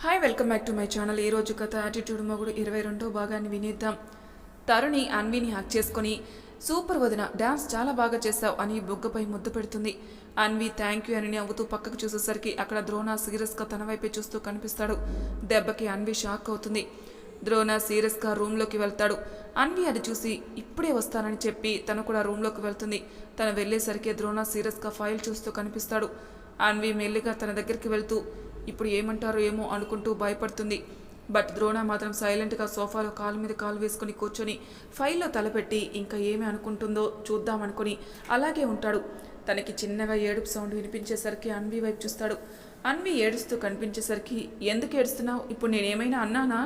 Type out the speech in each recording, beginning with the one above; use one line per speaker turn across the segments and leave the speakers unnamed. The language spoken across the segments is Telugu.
Hi welcome back to my channel ఈ రోజు కథ యాటిట్యూడ్ మొగుడు ఇరవై రెండో భాగాన్ని వినేద్దాం. తరుణి అన్విని హ్యాక్ చేసుకొని సూపర్ వదిన డ్యాన్స్ చాలా బాగా చేశావు అని బొగ్గపై ముద్దు పెడుతుంది. అన్వి థ్యాంక్ యూ అని నవ్వుతూ పక్కకు చూసేసరికి అక్కడ ద్రోణ సీరియస్గా తన వైపే చూస్తూ కనిపిస్తాడు. దెబ్బకి అన్వి షాక్ అవుతుంది. ద్రోణ సీరియస్గా రూమ్లోకి వెళ్తాడు. అన్వి అది చూసి ఇప్పుడే వస్తానని చెప్పి తను కూడా రూమ్లోకి వెళ్తుంది. తను వెళ్ళేసరికి ద్రోణ సీరియస్గా ఫైల్ చూస్తూ కనిపిస్తాడు. అన్వి మెల్లిగా తన దగ్గరికి వెళ్తూ ఇప్పుడు ఏమంటారో ఏమో అనుకుంటూ భయపడుతుంది. బట్ ద్రోణ మాత్రం సైలెంట్గా సోఫాలో కాలు మీద కాలు వేసుకుని కూర్చొని ఫైల్లో తలపెట్టి ఇంకా ఏమి అనుకుంటుందో చూద్దామనుకుని అలాగే ఉంటాడు. తనకి చిన్నగా ఏడుపు సౌండ్ వినిపించేసరికి అన్వి వైపు చూస్తాడు. అన్వి ఏడుస్తూ కనిపించేసరికి ఎందుకు ఏడుస్తున్నావు? ఇప్పుడు నేనేమైనా అన్నానా?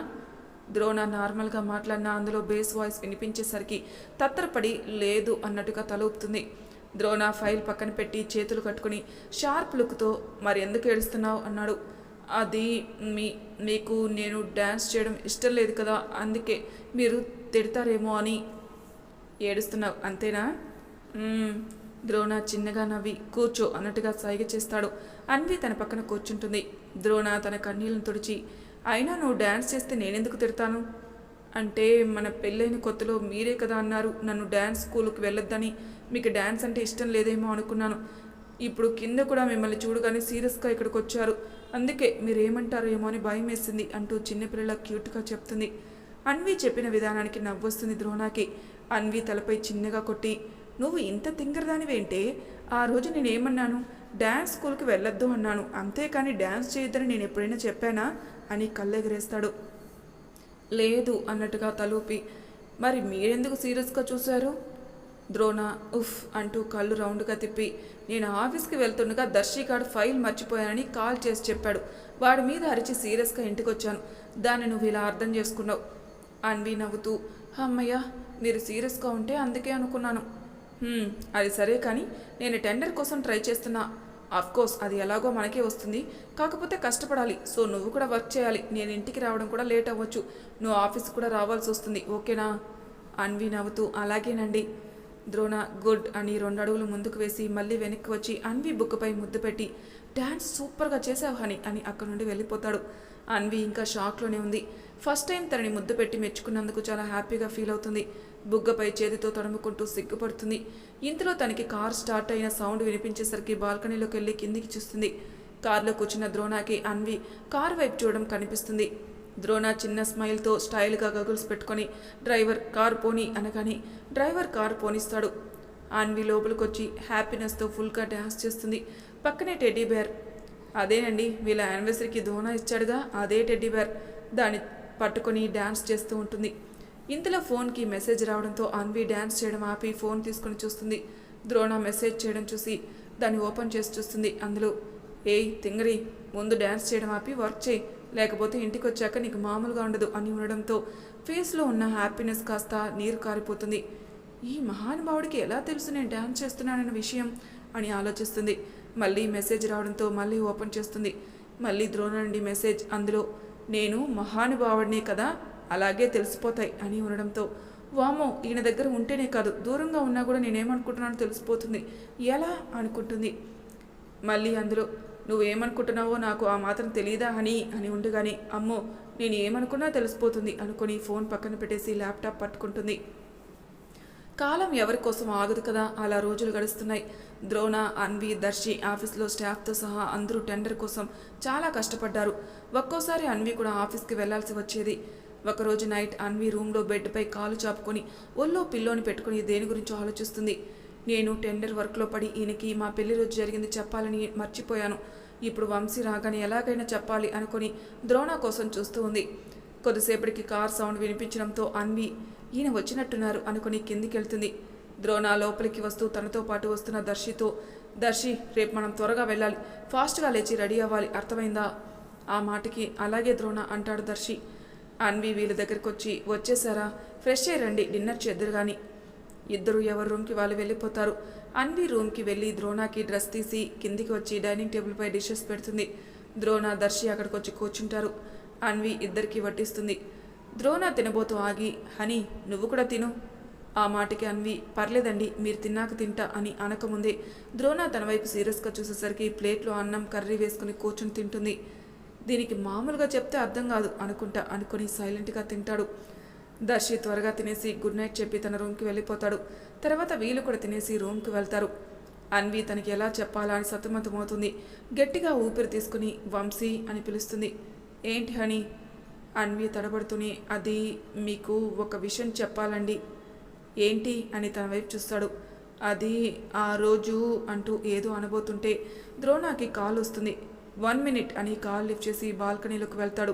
ద్రోణ నార్మల్గా మాట్లాడినా అందులో బేస్ వాయిస్ వినిపించేసరికి తత్తరపడి లేదు అన్నట్టుగా తల ఊపుతుంది ద్రోణ ఫైల్ పక్కన పెట్టి చేతులు కట్టుకుని షార్ప్ లుక్తో మరి ఎందుకు ఏడుస్తున్నావు? అన్నాడు. అది మీ మీకు నేను డ్యాన్స్ చేయడం ఇష్టం లేదు కదా అందుకే మీరు తిడతారేమో అని. ఏడుస్తున్నావు అంతేనా? ద్రోణ చిన్నగా నవ్వి కూర్చో అన్నట్టుగా సైగ చేస్తాడు. అన్వి తన పక్కన కూర్చుంటుంది. ద్రోణ తన కన్నీళ్ళను తుడిచి అయినా నువ్వు డ్యాన్స్ చేస్తే నేనెందుకు తిడతాను? అంటే మన పెళ్ళైన కొత్తలో మీరే కదా అన్నారు. నన్ను డ్యాన్స్ స్కూల్కి వెళ్ళొద్దని. మీకు డ్యాన్స్ అంటే ఇష్టం లేదేమో అనుకున్నాను. ఇప్పుడు కింద కూడా మిమ్మల్ని చూడగానే సీరియస్గా ఇక్కడికి వచ్చారు అందుకే మీరేమంటారో ఏమో అని భయం వేసింది అంటూ చిన్నపిల్లల క్యూట్గా చెప్తుంది. అన్వి చెప్పిన విధానానికి నవ్వొస్తుంది ద్రోణాకి. అన్వి తలపై చిన్నగా కొట్టి నువ్వు ఇంత తింగరదానివేంటే? ఆ రోజు నేనేమన్నాను? డ్యాన్స్ స్కూల్కి వెళ్ళొద్దు అన్నాను. అంతేకాని డ్యాన్స్ చేయొద్దని నేను ఎప్పుడైనా చెప్పానా? అని కళ్ళెగరేస్తాడు. లేదు అన్నట్టుగా తలూపి మరి మీరెందుకు సీరియస్గా చూశారు? ద్రోణ ఉఫ్ అంటూ కళ్ళు రౌండ్గా తిప్పి నేను ఆఫీస్కి వెళ్తుండగా దర్శిగాడు ఫైల్ మర్చిపోయానని కాల్ చేసి చెప్పాడు. వాడి మీద అరిచి సీరియస్గా ఇంటికి వచ్చాను దాన్ని నువ్వు ఇలా అర్థం చేసుకున్నావు. అన్వి నవ్వుతూ అమ్మయ్య మీరు సీరియస్గా ఉంటే అందుకే అనుకున్నాను. అది సరే కానీ నేను టెండర్ కోసం ట్రై చేస్తున్నా. కోర్స్ అది ఎలాగో మనకే వస్తుంది. కాకపోతే కష్టపడాలి. సో నువ్వు కూడా వర్క్ చేయాలి. నేను ఇంటికి రావడం కూడా లేట్ అవ్వచ్చు. నువ్వు ఆఫీస్కి కూడా రావాల్సి వస్తుంది. ఓకేనా? అన్వి నవ్వుతూ అలాగేనండి. ద్రోణ గుడ్ అని రెండు అడుగులు ముందుకు వేసి మళ్ళీ వెనక్కి వచ్చి అన్వి బుక్పై ముద్దు పెట్టి డ్యాన్స్ సూపర్గా చేసావు హని అని అక్కడి నుండి వెళ్ళిపోతాడు. అన్వి ఇంకా షాక్లోనే ఉంది. ఫస్ట్ టైం తనని ముద్దు పెట్టి మెచ్చుకున్నందుకు చాలా హ్యాపీగా ఫీల్ అవుతుంది. బుగ్గపై చేతితో తడుముకుంటూ సిగ్గుపడుతుంది. ఇంతలో తనకి కార్ స్టార్ట్ అయిన సౌండ్ వినిపించేసరికి బాల్కనీలోకి వెళ్ళి కిందికి చూస్తుంది. కారులో కూర్చున్న ద్రోణాకి అన్వి కారు వైపు చూడడం కనిపిస్తుంది. ద్రోణ చిన్న స్మైల్తో స్టైల్గా గగుల్స్ పెట్టుకొని డ్రైవర్ కారు పోనీ అనగానే డ్రైవర్ కారు పోనిస్తాడు. అన్వి లోపలికొచ్చి హ్యాపీనెస్తో ఫుల్గా డ్యాన్స్ చేస్తుంది. పక్కనే టెడ్డీ బేర్. అదేనండి వీళ్ళ యానివర్సరీకి దోనా ఇచ్చాడుగా అదే టెడ్డీ బేర్. దాని పట్టుకొని డ్యాన్స్ చేస్తూ ఉంటుంది. ఇంతలో ఫోన్కి మెసేజ్ రావడంతో అన్వి డ్యాన్స్ చేయడం ఆపి ఫోన్ తీసుకొని చూస్తుంది. ద్రోణ మెసేజ్ చేయడం చూసి దాన్ని ఓపెన్ చేసి చూస్తుంది. అందులో ఏయ్ తింగరి ముందు డ్యాన్స్ చేయడం ఆపి వర్క్ చేయి. లేకపోతే ఇంటికి వచ్చాక నీకు మామూలుగా ఉండదు అని ఉండడంతో ఫేస్లో ఉన్న హ్యాపీనెస్ కాస్త నీరు కారిపోతుంది. ఈ మహానుభావుడికి ఎలా తెలుసు నేను డ్యాన్స్ చేస్తున్నానన్న విషయం? అని ఆలోచిస్తుంది. మళ్ళీ మెసేజ్ రావడంతో మళ్ళీ ఓపెన్ చేస్తుంది. మళ్ళీ ద్రోణ నుండి మెసేజ్ అందులో నేను మహానుభావుడినే కదా అలాగే తెలిసిపోతాయి అని ఉండడంతో వామో ఈయన దగ్గర ఉంటేనే కాదు దూరంగా ఉన్నా కూడా నేనేమనుకుంటున్నానో తెలిసిపోతుంది. ఎలా అనుకుంటుంది? మళ్ళీ అందులో నువ్వేమనుకుంటున్నావో నాకు ఆ మాత్రం తెలియదా అని అని ఉండగానే అమ్మో నేను ఏమనుకున్నా తెలిసిపోతుంది అనుకొని ఫోన్ పక్కన పెట్టేసి ల్యాప్టాప్ పట్టుకుంటుంది. కాలం ఎవరి కోసం ఆగదు కదా? అలా రోజులు గడుస్తున్నాయి. ద్రోణ అన్వి దర్శి ఆఫీస్లో స్టాఫ్తో సహా అందరూ టెండర్ కోసం చాలా కష్టపడ్డారు. ఒక్కోసారి అన్వి కూడా ఆఫీస్కి వెళ్ళాల్సి వచ్చేది. ఒకరోజు నైట్ అన్వి రూమ్లో బెడ్పై కాలు చాపుకొని ఒళ్ళో పిల్లోని పెట్టుకుని దేని గురించో ఆలోచిస్తుంది. నేను టెండర్ వర్క్లో పడి ఈయనకి మా పెళ్ళి రోజు జరిగింది చెప్పాలని మర్చిపోయాను. ఇప్పుడు వంశీ రాగానే ఎలాగైనా చెప్పాలి అనుకుని ద్రోణ కోసం చూస్తూ ఉంది. కొద్దిసేపటికి కార్ సౌండ్ వినిపించడంతో అన్వి ఈయన వచ్చినట్టున్నారు అనుకుని కిందికి వెళ్తుంది ద్రోణ లోపలికి వస్తూ తనతో పాటు వస్తున్న దర్శితో దర్శి రేపు మనం త్వరగా వెళ్ళాలి. ఫాస్ట్గా లేచి రెడీ అవ్వాలి. అర్థమైందా? ఆ మాటకి అలాగే ద్రోణ అంటాడు దర్శి. అన్వి వీళ్ళ దగ్గరికి వచ్చి వచ్చేసారా? ఫ్రెష్ అయ్యి రండి. డిన్నర్ చేద్దరు కానీ ఇద్దరు ఎవరి రూమ్కి వాళ్ళు వెళ్ళిపోతారు. అన్వి రూమ్కి వెళ్ళి ద్రోణాకి డ్రెస్ తీసి కిందికి వచ్చి డైనింగ్ టేబుల్పై డిషెస్ పెడుతుంది. ద్రోణ దర్శి అక్కడికి వచ్చి కూర్చుంటారు. అన్వి ఇద్దరికి వడ్డిస్తుంది. ద్రోణ తినబోతూ ఆగి హనీ నువ్వు కూడా తిను ఆ మాటకి అన్వి పర్లేదండి మీరు తిన్నాక తింటా అని అనకముందే ద్రోణ తన వైపు సీరియస్గా చూసేసరికి ప్లేట్లో అన్నం కర్రీ వేసుకుని కూర్చుని తింటుంది. దీనికి మామూలుగా చెప్తే అర్థం కాదు అనుకుంటా అనుకుని సైలెంట్గా తింటాడు. దర్శి త్వరగా తినేసి గుడ్ నైట్ చెప్పి తన రూమ్కి వెళ్ళిపోతాడు. తర్వాత వీళ్ళు కూడా తినేసి రూమ్కి వెళ్తారు. అన్వి తనకి ఎలా చెప్పాలా అని సతమతమవుతుంది. గట్టిగా ఊపిరి తీసుకుని వంశీ అని పిలుస్తుంది. ఏంటి హనీ అన్వి తడబడుతూనే అది మీకు ఒక విషయం చెప్పాలండి. ఏంటి అని తన వైపు చూస్తాడు. అది ఆ రోజు అంటూ ఏదో అనబోతుంటే ద్రోణాకి కాల్ వస్తుంది. వన్ మినిట్ అని కాల్ లిఫ్ట్ చేసి బాల్కనీలోకి వెళ్తాడు.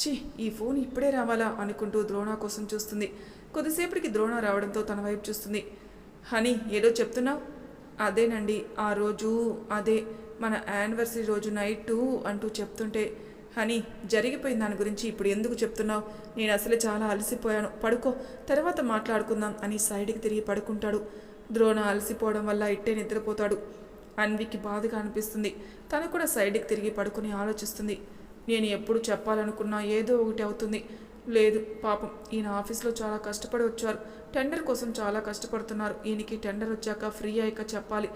ఛీ ఈ ఫోన్ ఇప్పుడే రావాలా అనుకుంటూ ద్రోణ కోసం చూస్తుంది. కొద్దిసేపటికి ద్రోణ రావడంతో తన వైపు చూస్తుంది. హనీ ఏదో చెప్తున్నావు? అదేనండి ఆ రోజు అదే మన యానివర్సరీ రోజు నైట్ అంటూ చెప్తుంటే హనీ జరిగిపోయిన దాని గురించి ఇప్పుడు ఎందుకు చెప్తున్నావు? నేను అసలు చాలా అలసిపోయాను. పడుకో తర్వాత మాట్లాడుకుందాం అని సైడ్కి తిరిగి పడుకుంటాడు. ద్రోణ అలసిపోవడం వల్ల ఇట్టే నిద్రపోతాడు. అన్వికి బాధగా అనిపిస్తుంది. తను కూడా సైడ్కి తిరిగి పడుకుని ఆలోచిస్తుంది. నేను ఎప్పుడు చెప్పాలనుకున్నా ఏదో ఒకటి అవుతుంది. లేదు పాపం ఈయన ఆఫీస్లో చాలా కష్టపడి వచ్చారు. టెండర్ కోసం చాలా కష్టపడుతున్నారు. ఈయనకి టెండర్ వచ్చాక ఫ్రీ అయ్యాక చెప్పాలి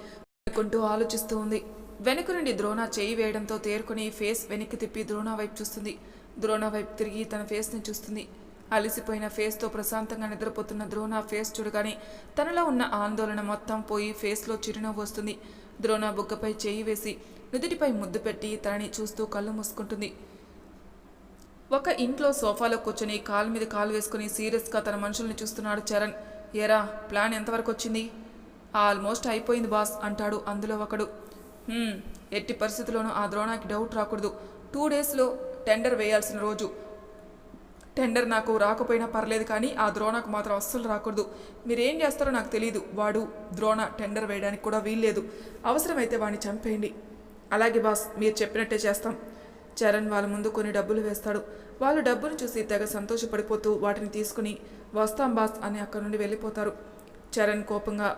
అనుకుంటూ ఆలోచిస్తూ ఉంది. వెనుక నుండి ద్రోణ చేయి వేయడంతో తేరుకుని ఫేస్ వెనక్కి తిప్పి ద్రోణ వైపు చూస్తుంది. ద్రోణ వైపు తిరిగి తన ఫేస్ని చూస్తుంది. అలసిపోయిన ఫేస్తో ప్రశాంతంగా నిద్రపోతున్న ద్రోణ ఫేస్ చూడగానే తనలో ఉన్న ఆందోళన మొత్తం పోయి ఫేస్లో చిరునవ్వు వస్తుంది. ద్రోణ బుగ్గపై చేయి వేసి నుదుటిపై ముద్దు పెట్టి తనని చూస్తూ కళ్ళు మూసుకుంటుంది. ఒక ఇంట్లో సోఫాలో కూర్చొని కాలు మీద కాలు వేసుకుని సీరియస్గా తన మనుషుల్ని చూస్తున్నాడు చరణ్. ఏరా ప్లాన్ ఎంతవరకు వచ్చింది? ఆల్మోస్ట్ అయిపోయింది బాస్ అంటాడు అందులో ఒకడు. ఎట్టి పరిస్థితుల్లోనూ ఆ ద్రోణాకి డౌట్ రాకూడదు. టూ డేస్లో టెండర్ వేయాల్సిన రోజు. టెండర్ నాకు రాకపోయినా పర్లేదు కానీ ఆ ద్రోణకు మాత్రం అస్సలు రాకూడదు. మీరేం చేస్తారో నాకు తెలియదు వాడు ద్రోణ టెండర్ వేయడానికి కూడా వీల్లేదు. అవసరమైతే వాడిని చంపేయండి. అలాగే బాస్ మీరు చెప్పినట్టే చేస్తాం. చరణ్ వాళ్ళ ముందు కొన్ని డబ్బులు వేస్తాడు. వాళ్ళు డబ్బును చూసి తెగ సంతోషపడిపోతూ వాటిని తీసుకుని వస్తాం బాస్ అని అక్కడి నుండి వెళ్ళిపోతారు. చరణ్ కోపంగా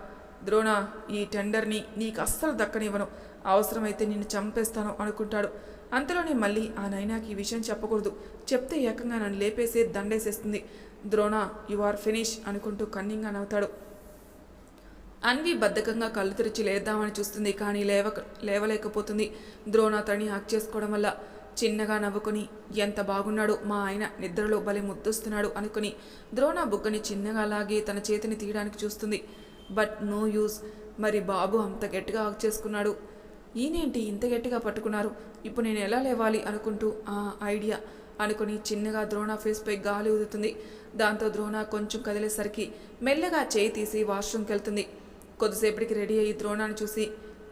ద్రోణ ఈ టెండర్ని నీకు అస్సలు దక్కనివ్వను. అవసరమైతే నిన్ను చంపేస్తాను అనుకుంటాడు. అంతలోనే మళ్ళీ ఆ నైనాకి ఈ విషయం చెప్పకూడదు. చెప్తే ఏకంగా నన్ను లేపేసే దండేసేస్తుంది. ద్రోణ యు ఆర్ ఫినిష్ అనుకుంటూ కన్నింగా నవ్వుతాడు. అన్వి బద్ధకంగా కళ్ళు తెరిచి లేద్దామని చూస్తుంది కానీ లేవ లేవలేకపోతుంది. ద్రోణ తని హక్ చేసుకోవడం వల్ల చిన్నగా నవ్వుకొని ఎంత బాగున్నాడు మా ఆయన నిద్రలో బలి ముద్దొస్తున్నాడు అనుకుని ద్రోణ బుగ్గని చిన్నగా లాగి తన చేతిని తీయడానికి చూస్తుంది. బట్ నో యూజ్ మరి బాబు అంత గట్టిగా హక్ చేసుకున్నాడు. ఈయనేంటి ఇంత గట్టిగా పట్టుకున్నారు? ఇప్పుడు నేను ఎలా లేవాలి అనుకుంటూ ఆ ఐడియా అనుకుని చిన్నగా ద్రోణ ఫేస్పై గాలి ఊదుతుంది. దాంతో ద్రోణ కొంచెం కదిలేసరికి మెల్లగా చేయి తీసి వాష్రూమ్కి వెళ్తుంది కొద్దిసేపటికి రెడీ అయ్యి ద్రోణాన్ని చూసి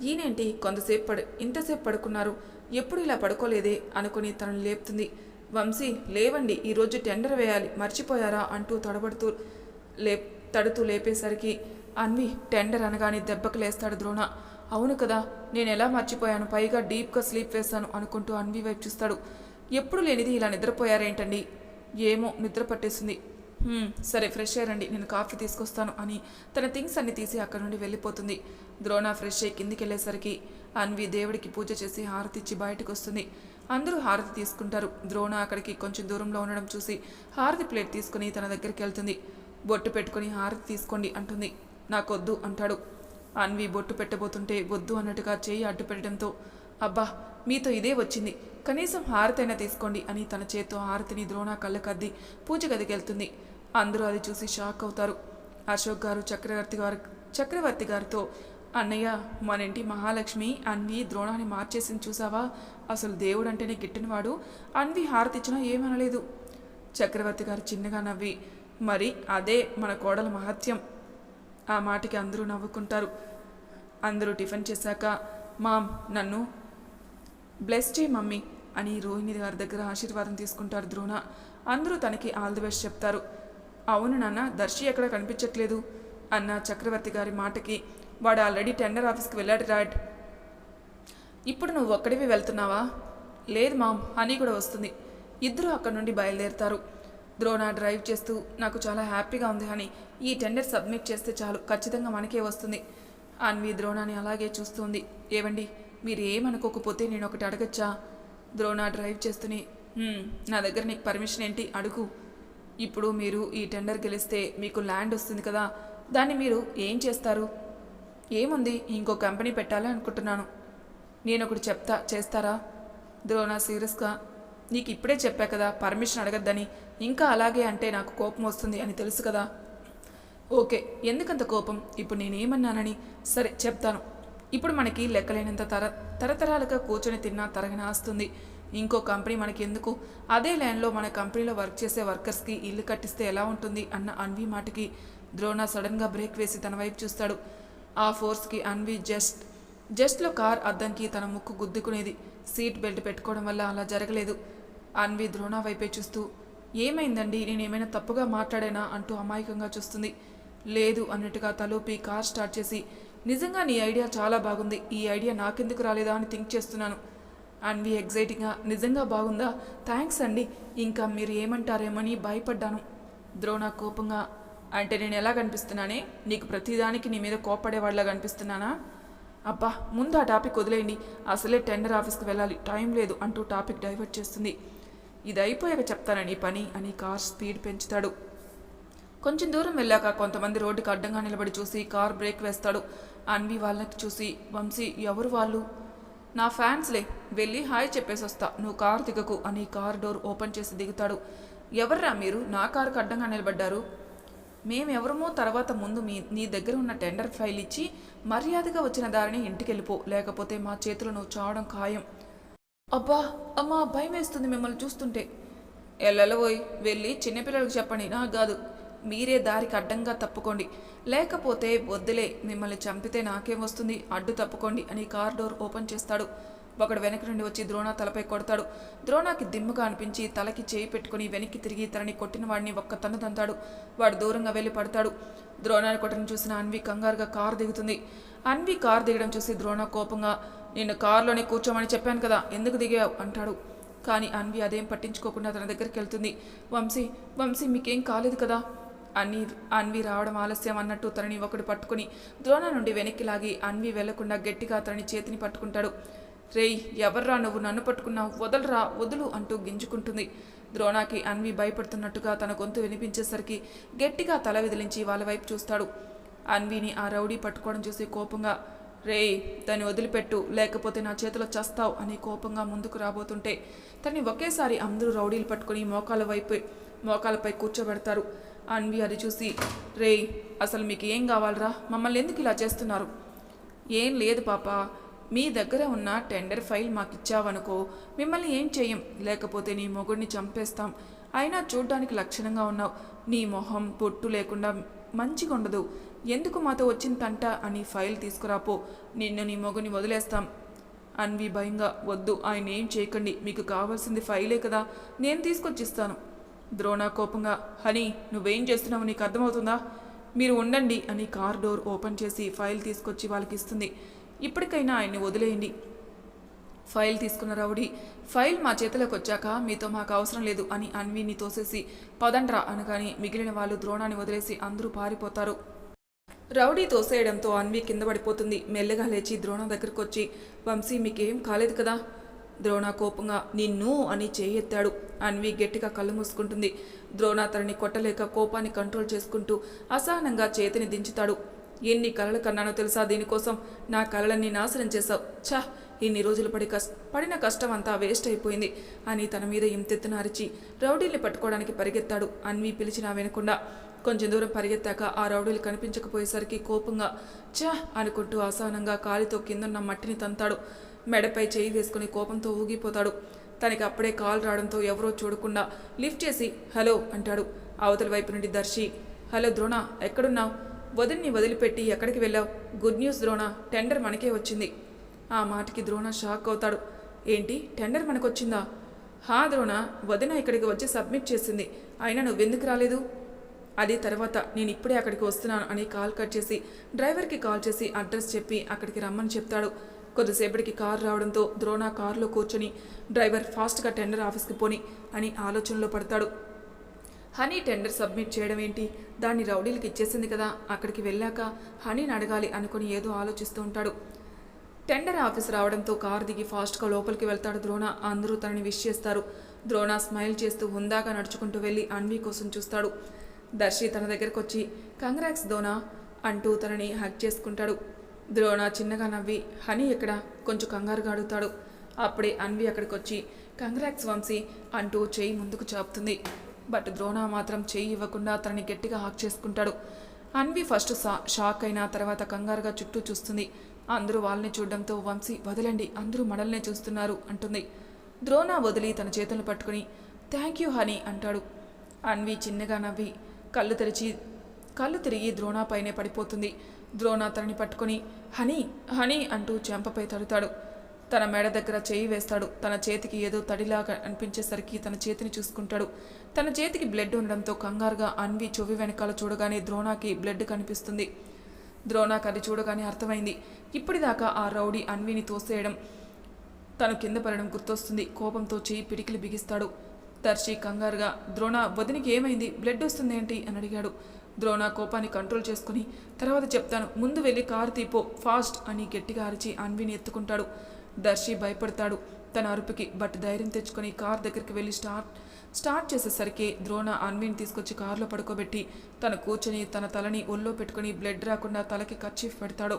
ఈయనేంటి కొంతసేపు పడు ఇంతసేపు పడుకున్నారు? ఎప్పుడు ఇలా పడుకోలేదే? అనుకుని తనను లేపుతుంది. వంశీ లేవండి ఈరోజు టెండర్ వేయాలి. మర్చిపోయారా? అంటూ తడబడుతూ లే తడుతూ లేపేసరికి అన్వి టెండర్ అనగానే దెబ్బకు లేస్తాడు ద్రోణ. అవును కదా నేను ఎలా మర్చిపోయాను? పైగా డీప్గా స్లీప్ వేశాను అనుకుంటూ అన్వి వైపు చూస్తాడు. ఎప్పుడు లేనిది ఇలా నిద్రపోయారేంటండి? ఏమో నిద్ర పట్టేసింది. సరే ఫ్రెష్ అయ్యారండి నేను కాఫీ తీసుకొస్తాను అని తన థింగ్స్ అన్ని తీసి అక్కడ నుండి వెళ్ళిపోతుంది. ద్రోణ ఫ్రెష్ అయ్యి కిందికి వెళ్ళేసరికి అన్వి దేవుడికి పూజ చేసి హారతి ఇచ్చి బయటకు వస్తుంది అందరూ హారతి తీసుకుంటారు. ద్రోణ అక్కడికి కొంచెం దూరంలో ఉండడం చూసి హారతి ప్లేట్ తీసుకుని తన దగ్గరికి వెళ్తుంది. బొట్టు పెట్టుకుని హారతి తీసుకోండి అంటుంది. నాకొద్దు అంటాడు. అన్వి బొట్టు పెట్టబోతుంటే వద్దు అన్నట్టుగా చేయి అడ్డు పెట్టడంతో అబ్బా మీతో ఇదే వచ్చింది. కనీసం హారతైనా తీసుకోండి అని తన చేత్తో హారతిని ద్రోణ కళ్ళకద్ది పూజ గదికి వెళ్తుంది. అందరూ అది చూసి షాక్ అవుతారు. అశోక్ గారు చక్రవర్తి గారు చక్రవర్తి గారితో అన్నయ్య మన ఇంటి మహాలక్ష్మి అన్వి ద్రోణాన్ని మార్చేసింది చూసావా? అసలు దేవుడు అంటేనే గిట్టినవాడు. అన్వి హారతిచ్చినా ఏమనలేదు. చక్రవర్తి గారు చిన్నగా నవ్వి మరి అదే మన కోడల మహత్యం. ఆ మాటకి అందరూ నవ్వుకుంటారు. అందరూ టిఫిన్ చేశాక మామ్ నన్ను బ్లెస్ చేయి మమ్మీ అని రోహిణి గారి దగ్గర ఆశీర్వాదం తీసుకుంటారు ద్రోణ. అందరూ తనకి ఆల్ ది బెస్ట్ చెప్తారు. అవును నాన్న దర్శి ఎక్కడ కనిపించట్లేదు అన్న చక్రవర్తి గారి మాటకి వాడు ఆల్రెడీ టెండర్ ఆఫీస్కి వెళ్ళాడు రాడ్. ఇప్పుడు నువ్వు ఒక్కడివి వెళ్తున్నావా? లేదు మామ్ హనీ కూడా వస్తుంది. ఇద్దరు అక్కడ నుండి బయలుదేరుతారు. ద్రోణ డ్రైవ్ చేస్తూ నాకు చాలా హ్యాపీగా ఉంది అని ఈ టెండర్ సబ్మిట్ చేస్తే చాలు. ఖచ్చితంగా మనకే వస్తుంది. అన్వి ద్రోణాని అలాగే చూస్తుంది. ఏవండి? మీరు ఏమనుకోకపోతే నేను ఒకటి అడగచ్చా? ద్రోణ డ్రైవ్ చేస్తూనే నా దగ్గర నీకు పర్మిషన్ ఏంటి? అడుగు. ఇప్పుడు మీరు ఈ టెండర్ గెలిస్తే మీకు ల్యాండ్ వస్తుంది కదా. దాన్ని మీరు ఏం చేస్తారు? ఏముంది? ఇంకో కంపెనీ పెట్టాలి అనుకుంటున్నాను. నేను ఒకటి చెప్తా చేస్తారా? ద్రోణ సీరియస్గా నీకు ఇప్పుడే చెప్పా కదా పర్మిషన్ అడగద్దని. ఇంకా అలాగే అంటే నాకు కోపం వస్తుంది అని తెలుసు కదా. ఓకే ఎందుకంత కోపం? ఇప్పుడు నేనేమన్నానని? సరే చెప్తాను. ఇప్పుడు మనకి లెక్కలేనంత తర తరతరాలుగా కూర్చొని తిన్నా తరగని ఆస్తుంది. ఇంకో కంపెనీ మనకి ఎందుకు అదే లైన్లో మన కంపెనీలో వర్క్ చేసే వర్కర్స్కి ఇల్లు కట్టిస్తే ఎలా ఉంటుంది? అన్న అన్వి మాటకి ద్రోణ సడన్గా బ్రేక్ వేసి తన వైపు చూస్తాడు. ఆ ఫోర్స్కి అన్వి జస్ట్ జస్ట్లో కార్ అద్దంకి తన ముక్కు గుద్దుకునేది. సీట్ బెల్ట్ పెట్టుకోవడం వల్ల అలా జరగలేదు. అన్వి ద్రోణ వైపే చూస్తూ ఏమైందండి? నేనేమైనా తప్పుగా మాట్లాడానా? అంటూ అమాయకంగా చూస్తుంది. లేదు అన్నట్టుగా తలూపి కార్ స్టార్ట్ చేసి నిజంగా నీ ఐడియా చాలా బాగుంది. ఈ ఐడియా నాకెందుకు రాలేదా అని థింక్ చేస్తున్నాను. అన్వి ఎగ్జైటింగ్గా నిజంగా బాగుందా? థ్యాంక్స్ అండి. ఇంకా మీరు ఏమంటారేమని భయపడ్డాను. ద్రోణ కోపంగా అంటే నేను ఎలా కనిపిస్తున్నానే? నీకు ప్రతిదానికి నీ మీద కోపడేవాళ్ళ కనిపిస్తున్నానా? అబ్బా ముందు ఆ టాపిక్ వదిలేయండి. అసలే టెండర్ ఆఫీస్కి వెళ్ళాలి. టైం లేదు అంటూ టాపిక్ డైవర్ట్ చేస్తుంది. ఇది అయిపోయాక చెప్తానని పని అని కార్ స్పీడ్ పెంచుతాడు. కొంచెం దూరం వెళ్ళాక కొంతమంది రోడ్డుకి అడ్డంగా నిలబడి చూసి కార్ బ్రేక్ వేస్తాడు. అన్వి వాళ్ళకి చూసి వంశీ ఎవరు వాళ్ళు? నా ఫ్యాన్స్లే వెళ్ళి హాయ్ చెప్పేసి వస్తా. నువ్వు కార్ దిగకు అని కార్ డోర్ ఓపెన్ చేసి దిగుతాడు. ఎవర్రా మీరు? నా కారుకు అడ్డంగా నిలబడ్డారు? మేమెవరమో తర్వాత ముందు మీ నీ దగ్గర ఉన్న టెండర్ ఫైల్ ఇచ్చి మర్యాదగా వచ్చిన దారిని ఇంటికి వెళ్ళిపో లేకపోతే మా చేతులను నువ్వు చావడం ఖాయం. అబ్బా అమ్మా భయం వేస్తుంది మిమ్మల్ని చూస్తుంటే. ఎల్లెలబోయ్ వెళ్ళి చిన్నపిల్లలకు చెప్పండి. నాకు కాదు మీరే దారికి అడ్డంగా తప్పుకోండి. లేకపోతే వద్దులే మిమ్మల్ని చంపితే నాకేం వస్తుంది? అడ్డు తప్పుకోండి అని కార్ డోర్ ఓపెన్ చేస్తాడు. ఒకడు వెనక నుండి వచ్చి ద్రోణ తలపై కొడతాడు. ద్రోణాకి దిమ్ముగా అనిపించి తలకి చేయి పెట్టుకుని వెనక్కి తిరిగి తనని కొట్టిన వాడిని ఒక్క తన్ను తంతాడు వాడు దూరంగా వెళ్ళి పడతాడు. ద్రోణాన్ని కొట్టని చూసిన అన్వి కంగారుగా కారు దిగుతుంది. అన్వి కారు దిగడం చూసి ద్రోణ కోపంగా నిన్ను కారులోనే కూర్చోమని చెప్పాను కదా ఎందుకు దిగావు? అంటాడు. కానీ అన్వి అదేం పట్టించుకోకుండా తన దగ్గరికి వెళ్తుంది. వంశీ వంశీ మీకేం కాలేదు కదా? అన్ని అన్వి రావడం ఆలస్యం అన్నట్టు తనని ఒకడు పట్టుకుని ద్రోణ నుండి వెనక్కి లాగి అన్వి వెళ్ళకుండా గట్టిగా తనని చేతిని పట్టుకుంటాడు. రేయ్ ఎవర్రా నువ్వు? నన్ను పట్టుకున్నావు. వదలరా? వదులు అంటూ గింజుకుంటుంది. ద్రోణాకి అన్వి భయపడుతున్నట్టుగా తన గొంతు వినిపించేసరికి గట్టిగా తల విదిలించి వాళ్ళ వైపు చూస్తాడు. అన్విని ఆ రౌడీ పట్టుకోవడం చూసి కోపంగా రేయ్ దాన్ని వదిలిపెట్టు లేకపోతే నా చేతిలో చస్తావు అని కోపంగా ముందుకు రాబోతుంటే తన్ని ఒకేసారి అందరూ రౌడీలు పట్టుకుని మోకాల వైపు మోకాలపై కూర్చోబెడతారు. అన్వి అది చూసి రేయ్ అసలు మీకు ఏం కావాలరా? మమ్మల్ని ఎందుకు ఇలా చేస్తున్నారు? ఏం లేదు పాప మీ దగ్గర ఉన్న టెండర్ ఫైల్ మాకు ఇచ్చావనుకో మిమ్మల్ని ఏం చేయం? లేకపోతే నీ మొగుడిని చంపేస్తాం. అయినా చూడ్డానికి లక్షణంగా ఉన్నావు. నీ మొహం పొట్టు లేకుండా మంచిగా ఉండదు ఎందుకు మాతో వచ్చిందంట అని ఫైల్ తీసుకురాపో. నిన్ను నీ మొగుని వదిలేస్తాం. అన్వి భయంగా వద్దు ఆయన ఏం చేయకండి మీకు కావాల్సింది ఫైలే కదా నేను తీసుకొచ్చిస్తాను. ద్రోణ కోపంగా హనీ నువ్వేం చేస్తున్నావు నీకు అర్థమవుతుందా? మీరు ఉండండి అని కార్ డోర్ ఓపెన్ చేసి ఫైల్ తీసుకొచ్చి వాళ్ళకి ఇస్తుంది. ఇప్పటికైనా ఆయన్ని వదిలేయండి. ఫైల్ తీసుకున్న రౌడీ ఫైల్ మా చేతిలోకి వచ్చాక మీతో మాకు అవసరం లేదు అని అన్విని తోసేసి పదండ్రా అనగాని మిగిలిన వాళ్ళు ద్రోణాన్ని వదిలేసి అందరూ పారిపోతారు. రౌడీ తోసేయడంతో అన్వి కింద పడిపోతుంది. మెల్లగా లేచి ద్రోణ దగ్గరకు వచ్చి వంశీ మీకేం కాలేదు కదా? ద్రోణ కోపంగా నిన్ను అని చేయెత్తాడు. అన్వి గట్టిగా కళ్ళు మూసుకుంటుంది. ద్రోణ తనని కొట్టలేక కోపాన్ని కంట్రోల్ చేసుకుంటూ అసహనంగా చేతిని దించుతాడు. ఎన్ని కలలు కన్నానో తెలుసా దీనికోసం? నా కలలన్నీ నాశనం చేశావు. ఛా ఇన్ని రోజులు పడి కష్ట పడిన కష్టం అంతా వేస్ట్ అయిపోయింది అని తన మీద ఇంతెత్తున అరిచి రౌడీల్ని పట్టుకోవడానికి పరిగెత్తాడు. అన్వి పిలిచినా వినకుండా కొంచెం దూరం పరిగెత్తాక ఆ రౌడీలు కనిపించకపోయేసరికి కోపంగా ఛా! అనుకుంటూ అసహనంగా కాలితో కిందన్న మట్టిని తంతాడు. మెడపై చేయి వేసుకుని కోపంతో ఊగిపోతాడు. తనకి అప్పుడే కాల్ రావడంతో ఎవరో చూడకుండా లిఫ్ట్ చేసి హలో అంటాడు. అవతల వైపు నుండి దర్శి హలో ద్రోణ ఎక్కడున్నావు? వదిన్ని వదిలిపెట్టి ఎక్కడికి వెళ్ళావు? గుడ్ న్యూస్ ద్రోణ టెండర్ మనకే వచ్చింది. ఆ మాటకి ద్రోణ షాక్ అవుతాడు. ఏంటి టెండర్ మనకొచ్చిందా? హా ద్రోణ వదిన ఇక్కడికి వచ్చి సబ్మిట్ చేసింది. అయినా నువ్వెందుకు రాలేదు? అది తర్వాత నేను ఇప్పుడే అక్కడికి వస్తున్నాను అని కాల్ కట్ చేసి డ్రైవర్కి కాల్ చేసి అడ్రస్ చెప్పి అక్కడికి రమ్మని చెప్తాడు. కొద్దిసేపటికి కారు రావడంతో ద్రోణ కారులో కూర్చొని డ్రైవర్ ఫాస్ట్గా టెండర్ ఆఫీస్కి పోని అని ఆలోచనలో పడతాడు. హనీ టెండర్ సబ్మిట్ చేయడం ఏంటి? దాన్ని రౌడీలకి ఇచ్చేసింది కదా. అక్కడికి వెళ్ళాక హనీని అడగాలి అనుకుని ఏదో ఆలోచిస్తూ ఉంటాడు. టెండర్ ఆఫీస్ రావడంతో కారు దిగి ఫాస్ట్గా లోపలికి వెళ్తాడు ద్రోణ. అందరూ తనని విష్ చేస్తారు. ద్రోణ స్మైల్ చేస్తూ హుందాగా నడుచుకుంటూ వెళ్ళి అన్వి కోసం చూస్తాడు. దర్శి తన దగ్గరకు వచ్చి కంగ్రాక్స్ దోనా అంటూ తనని హక్ చేసుకుంటాడు. ద్రోణ చిన్నగా నవ్వి హనీ ఎక్కడ? కొంచెం కంగారుగా అడుగుతాడు. అప్పుడే అన్వి అక్కడికి వచ్చి కంగ్రాక్స్ వంశీ అంటూ చేయి ముందుకు చాపుతుంది. బట్ ద్రోణ మాత్రం చేయి ఇవ్వకుండా తనని గట్టిగా హాక్ చేసుకుంటాడు. అన్వి ఫస్ట్ సా- షాక్ అయిన తర్వాత కంగారుగా చుట్టూ చూస్తుంది. అందరూ వాళ్ళని చూడడంతో వంశీ వదలండి అందరూ మనల్నే చూస్తున్నారు అంటుంది. ద్రోణ వదిలి తన చేతులను పట్టుకుని థ్యాంక్ యూ హనీ అంటాడు. అన్వి చిన్నగా నవ్వి కళ్ళు తెరిచి కళ్ళు తిరిగి ద్రోణ పైనే పడిపోతుంది. ద్రోణ తనని పట్టుకొని హనీ హనీ అంటూ చెంపపై తడుతాడు. తన మెడ దగ్గర చేయి వేస్తాడు. తన చేతికి ఏదో తడిలాగా అనిపించేసరికి తన చేతిని చూసుకుంటాడు. తన చేతికి బ్లడ్ ఉండడంతో కంగారుగా అన్వి చెవి వెనకాల చూడగానే ద్రోణాకి బ్లడ్ కనిపిస్తుంది. ద్రోణాకి అది చూడగానే అర్థమైంది. ఇప్పటిదాకా ఆ రౌడీ అన్విని తోసేయడం తను కింద పడడం గుర్తొస్తుంది. కోపంతో చేయి పిడికిలి బిగిస్తాడు. దర్శి కంగారుగా ద్రోణ వదినికి ఏమైంది? బ్లడ్ వస్తుంది ఏంటి? అని అడిగాడు. ద్రోణ కోపాన్ని కంట్రోల్ చేసుకుని తర్వాత చెప్తాను ముందు వెళ్ళి కారు తీపో ఫాస్ట్ అని గట్టిగా అరిచి అన్విని ఎత్తుకుంటాడు. దర్శి భయపడతాడు. తన అరుపుకి బట్ ధైర్యం తెచ్చుకొని కార్ దగ్గరికి వెళ్ళి స్టార్ట్ స్టార్ట్ చేసేసరికి ద్రోణ అన్విని తీసుకొచ్చి కారులో పడుకోబెట్టి తన కూర్చొని తన తలని ఒళ్ళో పెట్టుకుని బ్లడ్ రాకుండా తలకి కర్చీఫ్ పెడతాడు.